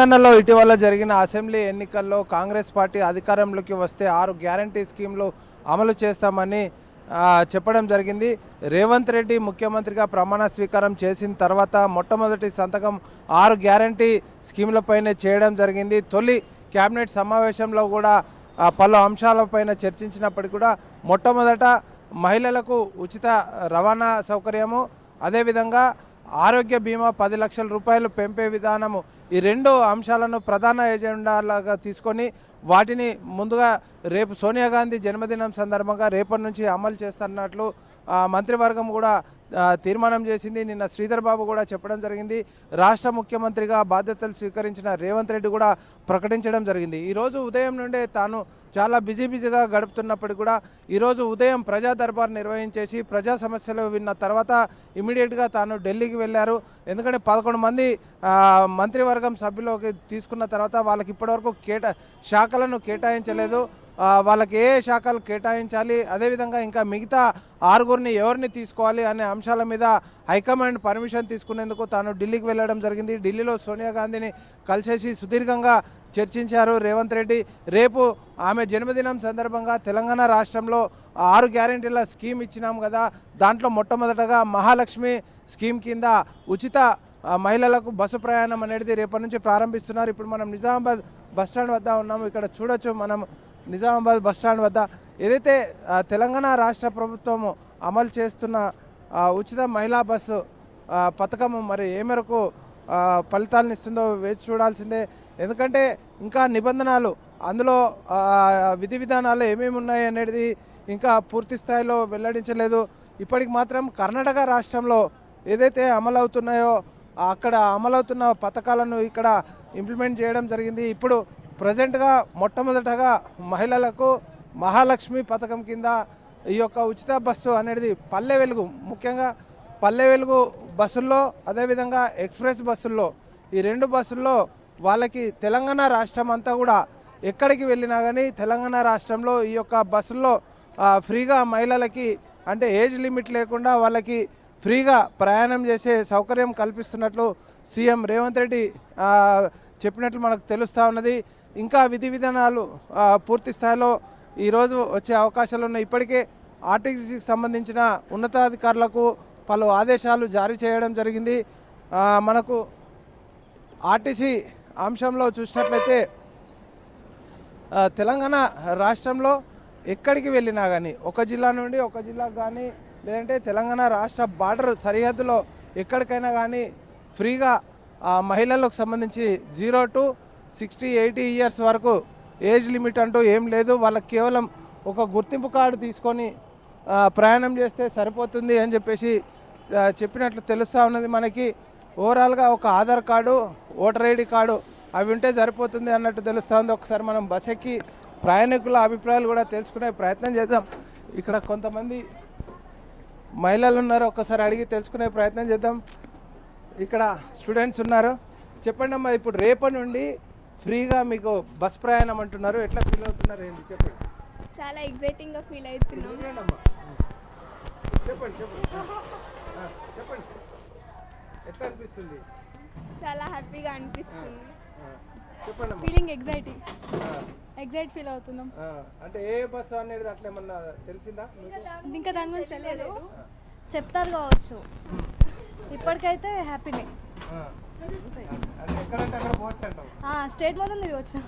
తెలంగాణలో ఇటీవల జరిగిన అసెంబ్లీ ఎన్నికల్లో కాంగ్రెస్ పార్టీ అధికారంలోకి వస్తే ఆరు గ్యారంటీ స్కీమ్లు అమలు చేస్తామని చెప్పడం జరిగింది. రేవంత్ రెడ్డి ముఖ్యమంత్రిగా ప్రమాణ స్వీకారం చేసిన తర్వాత మొట్టమొదటి సంతకం ఆరు గ్యారంటీ స్కీములపైనే చేయడం జరిగింది. తొలి కేబినెట్ సమావేశంలో కూడా పలు అంశాలపైన చర్చించినప్పటికీ కూడా మొట్టమొదట మహిళలకు ఉచిత రవాణా సౌకర్యము అదేవిధంగా ఆరోగ్య బీమా పది లక్షల రూపాయలు పెంపే విధానము ఈ రెండు అంశాలను ప్రధాన ఎజెండాలాగా తీసుకొని వాటిని ముందుగా రేపు సోనియా గాంధీ జన్మదినం సందర్భంగా రేపటి నుంచి అమలు చేస్తున్నట్లు మంత్రివర్గం కూడా తీర్మానం చేసింది. నిన్న శ్రీధర్ బాబు కూడా చెప్పడం జరిగింది. రాష్ట్ర ముఖ్యమంత్రిగా బాధ్యతలు స్వీకరించిన రేవంత్ రెడ్డి కూడా ప్రకటించడం జరిగింది. ఈరోజు ఉదయం నుండే తాను చాలా బిజీ బిజీగా గడుపుతున్నప్పటికీ కూడా ఈరోజు ఉదయం ప్రజా దర్బార్ నిర్వహించేసి ప్రజా సమస్యలు విన్న తర్వాత ఇమీడియట్గా తాను ఢిల్లీకి వెళ్ళారు. ఎందుకంటే పదకొండు మంది మంత్రివర్గం సభ్యులోకి తీసుకున్న తర్వాత వాళ్ళకి ఇప్పటివరకు కేటా శాఖలను కేటాయించలేదు. వాళ్ళకి ఏ శాఖలు కేటాయించాలి? అదేవిధంగా ఇంకా మిగతా ఆరుగురిని ఎవరిని తీసుకోవాలి అనే అంశాల మీద హైకమాండ్ పర్మిషన్ తీసుకునేందుకు తాను ఢిల్లీకి వెళ్ళడం జరిగింది. ఢిల్లీలో సోనియా గాంధీని కలిసేసి సుదీర్ఘంగా చర్చించారు రేవంత్ రెడ్డి. రేపు ఆమె జన్మదినం సందర్భంగా తెలంగాణ రాష్ట్రంలో ఆరు గ్యారెంటీల స్కీమ్ ఇచ్చినాం కదా. దాంట్లో మొట్టమొదటగా మహాలక్ష్మి స్కీమ్ కింద ఉచిత మహిళలకు బస్సు ప్రయాణం అనేది రేపటి నుంచి ప్రారంభిస్తున్నారు. ఇప్పుడు మనం నిజామాబాద్ బస్టాండ్ వద్ద ఉన్నాము. ఇక్కడ చూడొచ్చు మనం నిజామాబాద్ బస్ స్టాండ్ వద్ద ఏదైతే తెలంగాణ రాష్ట్ర ప్రభుత్వం అమలు చేస్తున్న ఉచిత మహిళా బస్సు పథకం మరి ఏ మేరకు ఫలితాలను ఇస్తుందో వేచి చూడాల్సిందే. ఎందుకంటే ఇంకా నిబంధనలు అందులో విధి విధానాలు ఏమేమి ఉన్నాయి అనేది ఇంకా పూర్తి స్థాయిలో వెల్లడించలేదు. ఇప్పటికి మాత్రం కర్ణాటక రాష్ట్రంలో ఏదైతే అమలవుతున్నాయో అక్కడ అమలవుతున్న పథకాలను ఇక్కడ ఇంప్లిమెంట్ చేయడం జరిగింది. ఇప్పుడు ప్రజెంట్గా మొట్టమొదటగా మహిళలకు మహాలక్ష్మి పథకం కింద ఈ యొక్క ఉచిత బస్సు అనేది పల్లె వెలుగు ముఖ్యంగా పల్లె వెలుగు బస్సుల్లో అదేవిధంగా ఎక్స్ప్రెస్ బస్సుల్లో ఈ రెండు బస్సుల్లో వాళ్ళకి తెలంగాణ రాష్ట్రం అంతా కూడా ఎక్కడికి వెళ్ళినా కానీ తెలంగాణ రాష్ట్రంలో ఈ యొక్క బస్సుల్లో ఫ్రీగా మహిళలకి అంటే ఏజ్ లిమిట్ లేకుండా వాళ్ళకి ఫ్రీగా ప్రయాణం చేసే సౌకర్యం కల్పిస్తున్నట్లు సీఎం రేవంత్ రెడ్డి చెప్పినట్లు మనకు తెలుస్తూ ఉన్నది. ఇంకా విధి విధానాలు పూర్తి స్థాయిలో ఈరోజు వచ్చే అవకాశాలు ఉన్నాయి. ఇప్పటికే ఆర్టీసీకి సంబంధించిన ఉన్నతాధికారులకు పలు ఆదేశాలు జారీ చేయడం జరిగింది. మనకు ఆర్టీసీ అంశంలో చూసినట్లయితే తెలంగాణ రాష్ట్రంలో ఎక్కడికి వెళ్ళినా కానీ ఒక జిల్లా నుండి ఒక జిల్లాకు కానీ లేదంటే తెలంగాణ రాష్ట్ర బార్డర్ సరిహద్దులో ఎక్కడికైనా కానీ ఫ్రీగా మహిళలకు సంబంధించి zero to sixty eighty years వరకు ఏజ్ లిమిట్ అంటూ ఏం లేదు. వాళ్ళకి కేవలం ఒక గుర్తింపు కార్డు తీసుకొని ప్రయాణం చేస్తే సరిపోతుంది అని చెప్పేసి చెప్పినట్లు తెలుస్తూ ఉన్నది మనకి. ఓవరాల్గా ఒక Aadhaar card voter ID card అవి ఉంటే సరిపోతుంది అన్నట్టు తెలుస్తూ ఉంది. ఒకసారి మనం బస్ ఎక్కి ప్రయాణికుల అభిప్రాయాలు కూడా తెలుసుకునే ప్రయత్నం చేద్దాం. ఇక్కడ కొంతమంది మహిళలు ఉన్నారు ఒకసారి అడిగి తెలుసుకునే ప్రయత్నం చేద్దాం. ఇక్కడ స్టూడెంట్స్ ఉన్నారు. చెప్పండి అమ్మా ఇప్పుడు రేపటి నుండి ఫ్రీగా మీకు బస్ ప్రయాణం అంటున్నారు. ఎట్లా ఫీల్ అవుతున్నారు ఏంటి? చెప్పండి. చాలా ఎగ్జైటింగ్గా ఫీల్ అవుతున్నాం? చెప్పండి చెప్పండి. చెప్పండి. ఎట్లా అనిపిస్తుంది? చాలా హ్యాపీగా అనిపిస్తుంది. చెప్పండి. ఫీలింగ్ ఎగ్జైటింగ్ ఆ, ఎగ్జైట్ ఫీల్ అవుతున్నాం. అంటే ఏ బస్సు అనేది అట్లా ఏమన్నా తెలిసిందా? ఇంకా దాని గురించి తెలియలేదు. చెప్తారు కావచ్చు. ఇప్పటికైతే హ్యాపీనే. స్టేట్ మొత్తం తిరగచ్చు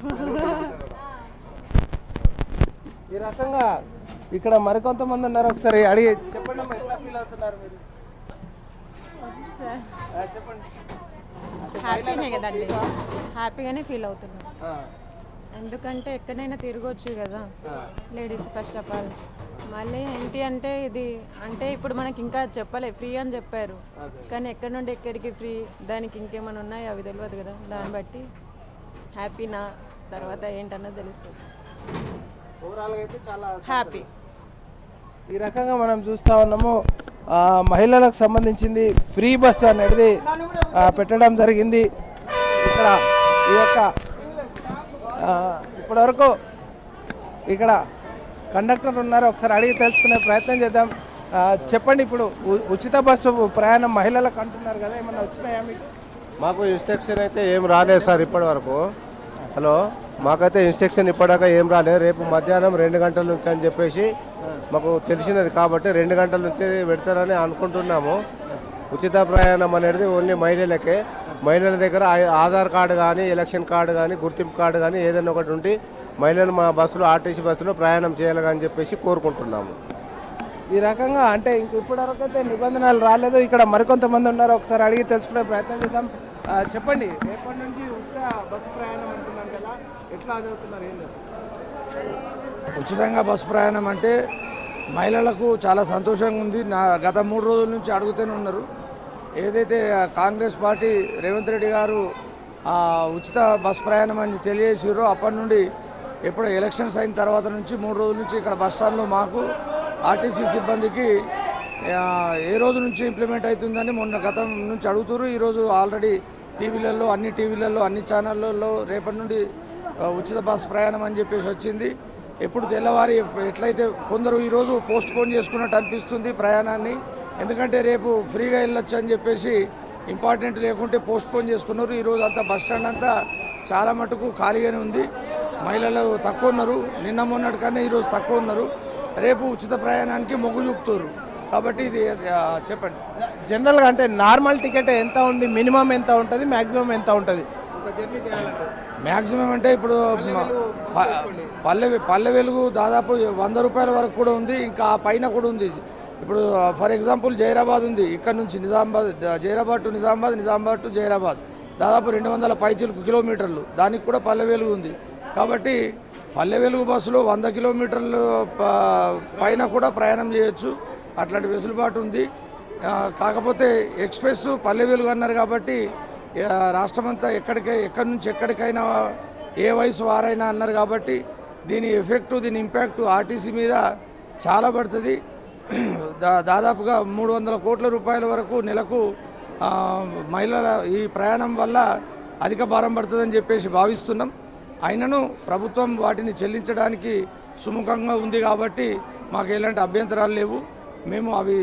ఈ రకంగా ఇక్కడ మరికొంతమంది ఉన్నారు. ఒకసారి అడిగి చెప్పండి అమ్మా ఎట్లా ఫీల్ అవుతున్నారు మీరు? ఆ, చెప్పండి. హ్యాపీనే కదండి. హ్యాపీగానే ఫీల్ అవుతున్నాం. ఆ, ఎందుకంటే ఎక్కడైనా తిరగొచ్చు కదా. ఆ, లేడీస్ ఫస్ట్ ఆఫ్ ఆల్ మళ్ళీ ఏంటి అంటే ఇది అంటే ఇప్పుడు మనకి ఇంకా చెప్పలే ఫ్రీ అని చెప్పారు. కానీ ఎక్కడి నుండి ఎక్కడికి ఫ్రీ? దానికి ఇంకేమైనా ఉన్నాయో? అవి తెలియదు కదా. దాన్ని బట్టి హ్యాపీనా తర్వాత ఏంటన్నది తెలుస్తుంది. హ్యాపీ. ఈ రకంగా మనం చూస్తా ఉన్నాము. మహిళలకు సంబంధించింది ఫ్రీ బస్ అనేది పెట్టడం జరిగింది. ఇక్కడ ఈ యొక్క ఇప్పటివరకు ఇక్కడ కండక్టర్ ఉన్నారు. ఒకసారి అడిగి తెలుసుకునే ప్రయత్నం చేద్దాం. చెప్పండి ఇప్పుడు ఉచిత బస్సు ప్రయాణం మహిళలకు అంటున్నారు కదా ఏమన్నా వచ్చినాయా మీకు? మాకు ఇన్స్ట్రక్షన్ అయితే ఏం రాలేదు సార్ ఇప్పటి వరకు. హలో మాకైతే ఇన్స్ట్రక్షన్ ఇప్పటిదాకా ఏం రాలేదు. రేపు మధ్యాహ్నం రెండు గంటల నుంచి అని చెప్పేసి మాకు తెలిసినది కాబట్టి రెండు గంటల నుంచి పెడతారని అనుకుంటున్నాము. ఉచిత ప్రయాణం అనేది ఓన్లీ మహిళలకే. మహిళల దగ్గర ఆధార్ కార్డు కానీ ఎలక్షన్ కార్డు కానీ గుర్తింపు కార్డు కానీ ఏదైనా ఒకటి ఉండి మహిళలు మా బస్సులో ఆర్టీసీ బస్సులో ప్రయాణం చేయాలని చెప్పేసి కోరుకుంటున్నాము. ఈ రకంగా అంటే ఇంక ఇప్పటివరకు అయితే నిబంధనలు రాలేదు. ఇక్కడ మరికొంతమంది ఉన్నారు. ఒకసారి అడిగి తెలుసుకునే ప్రయత్నం చేద్దాం. చెప్పండి రేపటి నుంచి ఉచిత బస్సు ప్రయాణం అంటున్నారు కదా. ఎట్లా చదువుతున్నారు? ఏం లేదు. ఉచితంగా బస్సు ప్రయాణం అంటే మహిళలకు చాలా సంతోషంగా ఉంది. నా గత మూడు రోజుల నుంచి అడుగుతూనే ఉన్నారు. ఏదైతే కాంగ్రెస్ పార్టీ రేవంత్ రెడ్డి గారు ఆ ఉచిత బస్ ప్రయాణం అని తెలియజేసారో అప్పటి నుండి ఇప్పుడు ఎలక్షన్స్ అయిన తర్వాత నుంచి మూడు రోజుల నుంచి ఇక్కడ బస్ స్టాండ్లో మాకు ఆర్టీసీ సిబ్బందికి ఏ రోజు నుంచి ఇంప్లిమెంట్ అవుతుందని మొన్న గతం నుంచి అడుగుతారు ఈరోజు ఆల్రెడీ టీవీలలో అన్ని టీవీలలో అన్ని ఛానళ్ళలో రేపటి నుండి ఉచిత బస్సు ప్రయాణం అని చెప్పేసి వచ్చింది. ఎప్పుడు తెల్లవారి ఎట్లయితే కొందరు ఈరోజు పోస్ట్ పోన్ చేసుకున్నట్టు అనిపిస్తుంది ప్రయాణాన్ని. ఎందుకంటే రేపు ఫ్రీగా వెళ్ళొచ్చు అని చెప్పేసి ఇంపార్టెంట్ లేకుంటే పోస్ట్ పోన్ చేసుకున్నారు ఈరోజు అంతా బస్ స్టాండ్ అంతా చాలా మటుకు ఖాళీగానే ఉంది. మహిళలు తక్కువ ఉన్నారు. నిన్న మొన్నటి కన్నా ఈరోజు తక్కువ ఉన్నారు. రేపు ఉచిత ప్రయాణానికి మొగ్గు చూపుతారు. కాబట్టి ఇది చెప్పండి. జనరల్గా అంటే నార్మల్ టికెట్ ఎంత ఉంది? మినిమం ఎంత ఉంటుంది? మ్యాక్సిమం ఎంత ఉంటుంది? ఒక జర్నీ చేయాలంటే. మ్యాక్సిమం అంటే ఇప్పుడు పల్లె పల్లె వెలుగు దాదాపు వంద రూపాయల వరకు కూడా ఉంది. ఇంకా ఆ పైన కూడా ఉంది. ఇప్పుడు ఫర్ ఎగ్జాంపుల్ జైరాబాద్ ఉంది. ఇక్కడ నుంచి నిజామాబాద్ జైరాబాద్ టు నిజామాబాద్ నిజామాబాద్ టు జైరాబాద్. దాదాపు రెండు వందల పైచిలకు కిలోమీటర్లు. దానికి కూడా పల్లె వెలుగు ఉంది. కాబట్టి పల్లె వెలుగు బస్సులో వంద కిలోమీటర్లు ప- పైన కూడా ప్రయాణం చేయొచ్చు. అట్లాంటి వెసులుబాటు ఉంది. కాకపోతే ఎక్స్ప్రెస్ పల్లె వెలుగు అన్నారు కాబట్టి రాష్ట్రమంతా ఎక్కడికై ఎక్కడి నుంచి ఎక్కడికైనా ఏ వయసు వారైనా అన్నారు కాబట్టి దీని ఎఫెక్టు దీని ఇంపాక్ట్ ఆర్టీసీ మీద చాలా పడుతుంది. దా దాదాపుగా మూడు వందల కోట్ల రూపాయల వరకు నెలకు మహిళల ఈ ప్రయాణం వల్ల అధిక భారం పడుతుందని చెప్పేసి భావిస్తున్నాం. అయినను ప్రభుత్వం వాటిని చెల్లించడానికి సుముఖంగా ఉంది కాబట్టి మాకు ఎలాంటి అభ్యంతరాలు లేవు. మేము అవి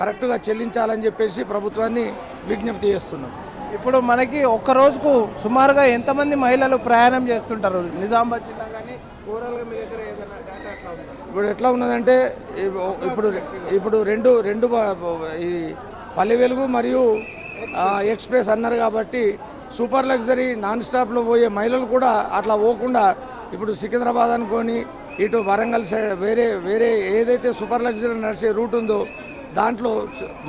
కరెక్ట్గా చెల్లించాలని చెప్పేసి ప్రభుత్వాన్ని విజ్ఞప్తి చేస్తున్నాం. ఇప్పుడు మనకి ఒక్క రోజుకు సుమారుగా ఎంతమంది మహిళలు ప్రయాణం చేస్తుంటారు? నిజామాబాద్ జిల్లా కానీ ఓవరాల్గా మీ దగ్గర ఏదైనా డేటా అట్లా ఉందా? ఇప్పుడు ఎట్లా ఉన్నదంటే ఇప్పు- ఇప్పుడు ఇప్పుడు రెండు రెండు ఈ పల్లె వెలుగు మరియు ఎక్స్ప్రెస్ అన్నారు కాబట్టి సూపర్ లగ్జరీ నాన్ స్టాప్లో పోయే మహిళలు కూడా అట్లా పోకుండా ఇప్పుడు సికింద్రాబాద్ అనుకొని ఇటు వరంగల్ సైడ్ వేరే వేరే ఏదైతే సూపర్ లగ్జరీ నడిచే రూట్ ఉందో దాంట్లో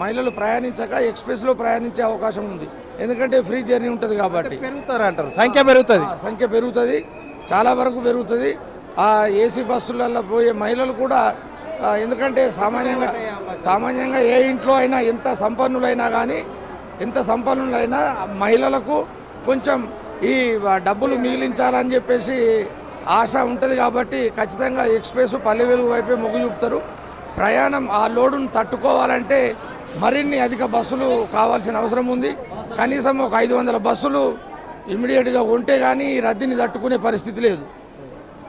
మహిళలు ప్రయాణించక ఎక్స్ప్రెస్లో ప్రయాణించే అవకాశం ఉంది. ఎందుకంటే ఫ్రీ జర్నీ ఉంటుంది కాబట్టి. పెరుగుతారు అంటారు. సంఖ్య పెరుగుతుంది. సంఖ్య పెరుగుతుంది. చాలా వరకు పెరుగుతుంది. ఆ ఏసీ బస్సులలో పోయే మహిళలు కూడా ఎందుకంటే సామాన్యంగా సామాన్యంగా ఏ ఇంట్లో అయినా ఎంత సంపన్నులైనా కానీ ఎంత సంపన్నులైనా మహిళలకు కొంచెం ఈ డబ్బులు మిగిలించాలని చెప్పేసి ఆశ ఉంటుంది కాబట్టి ఖచ్చితంగా ఎక్స్ప్రెస్ పల్లె వెలుగు వైపే మొగ్గు చూపుతారు. ప్రయాణం ఆ లోడును తట్టుకోవాలంటే మరిన్ని అధిక బస్సులు కావాల్సిన అవసరం ఉంది. కనీసం ఒక ఐదు వందల బస్సులు ఇమ్మీడియట్గా ఉంటే కానీ ఈ రద్దీని తట్టుకునే పరిస్థితి లేదు.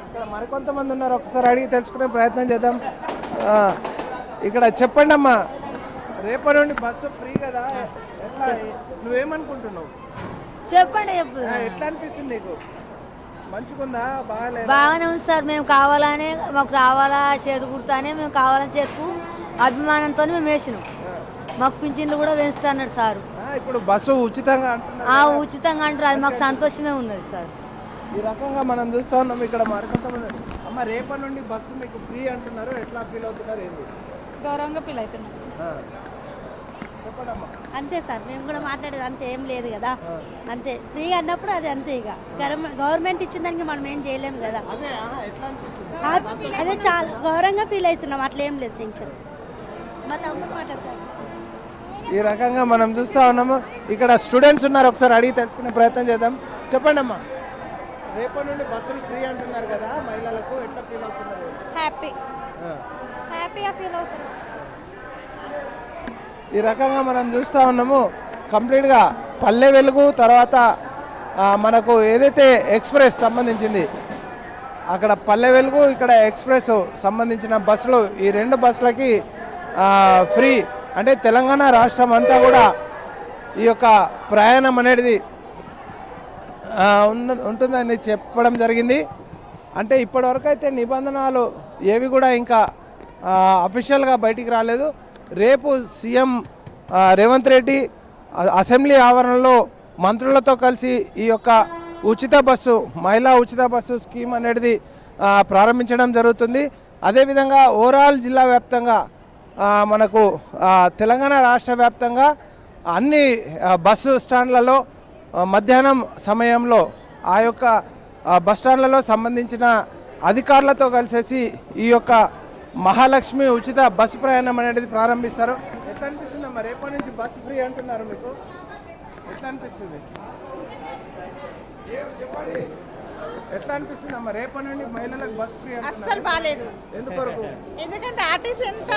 ఇక్కడ మరికొంతమంది ఉన్నారు. ఒకసారి అడిగి తెలుసుకునే ప్రయత్నం చేద్దాం. ఇక్కడ చెప్పండి అమ్మా రేపటి నుండి బస్సు ఫ్రీ కదా. ఎట్లా? నువ్వేమనుకుంటున్నావు? చెప్పండి చెప్పు. ఎట్లా అనిపిస్తుంది నీకు? మంచిగుందా? బాగాలేదా? బాగానే ఉంది సార్. మేము కావాలనే మాకు రావాలా చేతి గుర్తానే మేము కావాలని చేతుకు అభిమానంతో మేము వేసినాం. మాకు పింఛన్లు కూడా పెంచుతా అన్నాడు సారు. ఆ, ఇప్పుడు బస్సు ఉచితంగా అంటున్నారు ఆ ఉచితంగా అంటారు అది మాకు సంతోషమే ఉన్నది సార్. ఈ రకంగా మనం చూస్తా ఉన్నాం ఇక్కడ మరికొంతమంది. అమ్మ రేపటి నుండి బస్సు మీకు ఫ్రీ అంటున్నారు. ఎట్లా ఫీల్ అవుతున్నారు ఏంది? గౌరవంగా ఫీల్ అవుతున్నాం. ఆ. చెప్పండమ్మా అంతే సార్ మేము కూడా మాట్లాడేది అంతే ఏం లేదు కదా. అంతే. ఫ్రీగా అన్నప్పుడు అది అంతే ఇక. గవర్నమెంట్ గవర్నమెంట్ ఇచ్చిన దానికి మనం ఏం చేయలేము కదా. అదే చాలా గౌరవంగా ఫీల్ అవుతున్నాం అట్లా ఏం లేదు టెన్షన్ మా తమ్ముడు మాట్లాడతారు ఈ రకంగా మనం చూస్తా ఉన్నాము. ఇక్కడ స్టూడెంట్స్ ఉన్నారు ఒకసారి అడిగి తెలుసుకునే ప్రయత్నం చేద్దాం. చెప్పండి అమ్మా. రేపటి నుండి బస్సులు ఫ్రీ అంటున్నారు కదా మహిళలకు ఎట్లా ఫీల్ అవుతున్నారు? హ్యాపీ. హ్యాపీగా ఫీల్ అవుతున్నాం. ఈ రకంగా మనం చూస్తూ ఉన్నాము. కంప్లీట్గా పల్లె వెలుగు తర్వాత మనకు ఏదైతే ఎక్స్ప్రెస్ సంబంధించింది అక్కడ పల్లె వెలుగు ఇక్కడ ఎక్స్ప్రెస్ సంబంధించిన బస్సులు ఈ రెండు బస్సులకి ఫ్రీ అంటే తెలంగాణ రాష్ట్రం అంతా కూడా ఈ యొక్క ప్రయాణం అనేది ఉంటుందని చెప్పడం జరిగింది. అంటే ఇప్పటివరకు అయితే నిబంధనలు ఏవి కూడా ఇంకా అఫీషియల్గా బయటికి రాలేదు. రేపు సీఎం రేవంత్ రెడ్డి అసెంబ్లీ ఆవరణలో మంత్రులతో కలిసి ఈ యొక్క ఉచిత బస్సు మహిళా ఉచిత బస్సు స్కీమ్ అనేది ప్రారంభించడం జరుగుతుంది. అదేవిధంగా ఓవరాల్ జిల్లా వ్యాప్తంగా మనకు తెలంగాణ రాష్ట్ర వ్యాప్తంగా అన్ని బస్సు స్టాండ్లలో మధ్యాహ్నం సమయంలో ఆ యొక్క బస్ స్టాండ్లలో సంబంధించిన అధికారులతో కలిసేసి ఈ యొక్క మహాలక్ష్మి ఉచిత బస్సు ప్రయాణం అనేది ప్రారంభిస్తారు. ఎట్లా అనిపిస్తుందమ్మా రేపటి నుంచి బస్సు ఫ్రీ అంటున్నారు మీకు. ఎట్లా అనిపిస్తుంది ఎట్లా అనిపిస్తుందమ్మా రేపటి నుండి మహిళలకు బస్సు ఫ్రీ అస్సలు బాగాలేదు ఎందుకొరకు? ఎందుకంటే ఆర్టీసీ ఎంత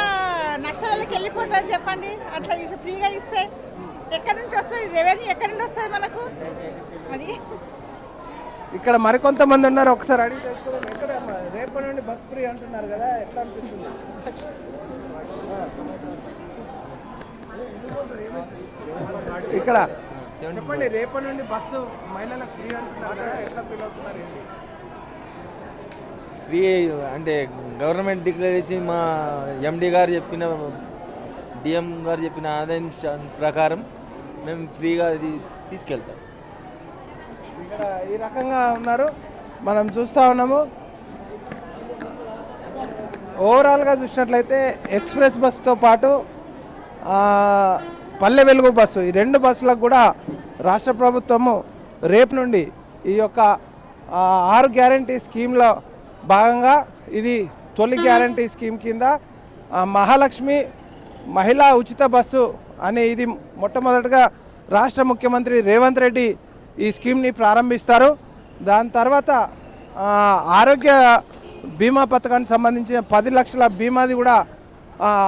నష్టాలకి వెళ్ళిపోతుంది చెప్పండి. అట్లా ఫ్రీగా ఇస్తే ఎక్కడి నుంచి వస్తుంది? రెవెన్యూ ఎక్కడి నుండి వస్తుంది మనకు? అది. ఇక్కడ మరికొంతమంది ఉన్నారు ఒకసారి అడిగి తెలుసుకుందాం ఎక్కడ అమ్మా? రేపటి నుండి బస్ ఫ్రీ అంటున్నారు కదా ఎట్లా అనిపిస్తుంది ఇక్కడ చెప్పండి రేపటి నుండి బస్సు మహిళలకు ఫ్రీ అంటున్నారు కదా ఎట్లా ఫీల్ అవుతున్నారు ఏంటి? ఫ్రీ అంటే గవర్నమెంట్ డిక్లేర్ చేసి మా ఎండి గారు చెప్పిన డిఎం గారు చెప్పిన ఆదాయం ప్రకారం మేము ఫ్రీగా అది తీసుకెళ్తాం ఇక్కడ ఈ రకంగా ఉన్నారు. మనం చూస్తూ ఉన్నాము. ఓవరాల్గా చూసినట్లయితే ఎక్స్ప్రెస్ బస్సుతో పాటు పల్లె వెలుగు బస్సు. ఈ రెండు బస్సులకు కూడా రాష్ట్ర ప్రభుత్వము రేపు నుండి ఈ యొక్క ఆరు గ్యారంటీ స్కీమ్లో భాగంగా ఇది తొలి గ్యారంటీ స్కీమ్ కింద మహాలక్ష్మి మహిళా ఉచిత బస్సు అనే ఇది మొట్టమొదటిగా రాష్ట్ర ముఖ్యమంత్రి రేవంత్ రెడ్డి ఈ స్కీమ్ని ప్రారంభిస్తారు. దాని తర్వాత ఆరోగ్య బీమా పథకానికి సంబంధించిన పది లక్షల బీమాది కూడా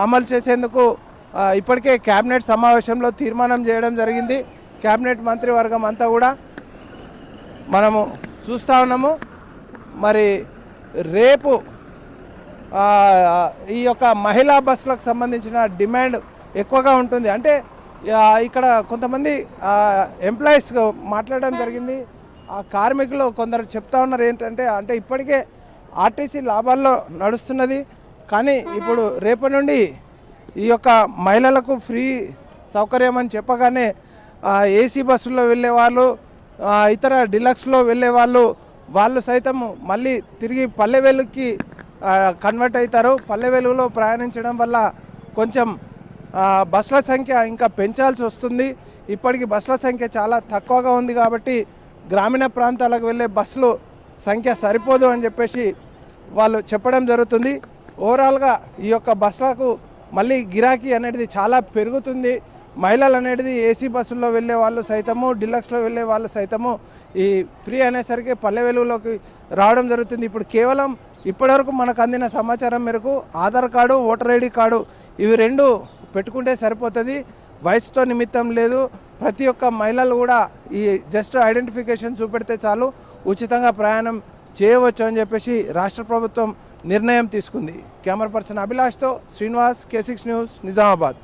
అమలు చేసేందుకు ఇప్పటికే కేబినెట్ సమావేశంలో తీర్మానం చేయడం జరిగింది. కేబినెట్ మంత్రివర్గం అంతా కూడా మనము చూస్తూ ఉన్నాము. మరి రేపు ఈ యొక్క మహిళా బస్సులకు సంబంధించిన డిమాండ్ ఎక్కువగా ఉంటుంది. అంటే ఇక్కడ కొంతమంది ఎంప్లాయీస్ మాట్లాడడం జరిగింది. ఆ కార్మికులు కొందరు చెప్తా ఉన్నారు ఏంటంటే అంటే ఇప్పటికే ఆర్టీసీ లాభాల్లో నడుస్తున్నది. కానీ ఇప్పుడు రేపటి నుండి ఈ యొక్క మహిళలకు ఫ్రీ సౌకర్యం అని చెప్పగానే ఏసీ బస్సుల్లో వెళ్ళే వాళ్ళు ఇతర డిలక్స్లో వెళ్ళే వాళ్ళు వాళ్ళు సైతం మళ్ళీ తిరిగి పల్లె వెలుగుకి కన్వర్ట్ అవుతారు. పల్లె వెలుగులో ప్రయాణించడం వల్ల కొంచెం బస్ల బస్సుల సంఖ్య ఇంకా పెంచాల్సి వస్తుంది. ఇప్పటికి బస్సుల సంఖ్య చాలా తక్కువగా ఉంది కాబట్టి గ్రామీణ ప్రాంతాలకు వెళ్ళే బస్సులు సంఖ్య సరిపోదు అని చెప్పేసి వాళ్ళు చెప్పడం జరుగుతుంది. ఓవరాల్గా ఈ యొక్క బస్సులకు మళ్ళీ గిరాకీ అనేది చాలా పెరుగుతుంది. మహిళలు అనేది ఏసీ బస్సుల్లో వెళ్ళే వాళ్ళు సైతము డిలక్స్లో వెళ్ళే వాళ్ళు సైతము ఈ ఫ్రీ అనేసరికి పల్లె వెలుగులోకి రావడం జరుగుతుంది. ఇప్పుడు కేవలం ఇప్పటివరకు మనకు అందిన సమాచారం మేరకు Aadhaar card voter ID card ఇవి రెండు పెట్టుకుంటే సరిపోతుంది. వయసుతో నిమిత్తం లేదు. ప్రతి ఒక్క మహిళలు కూడా ఈ జస్ట్ ఐడెంటిఫికేషన్ చూపెడితే చాలు ఉచితంగా ప్రయాణం చేయవచ్చు అని చెప్పేసి రాష్ట్ర ప్రభుత్వం నిర్ణయం తీసుకుంది. Camera person అభిలాష్తో Srinivas K six news Nizamabad.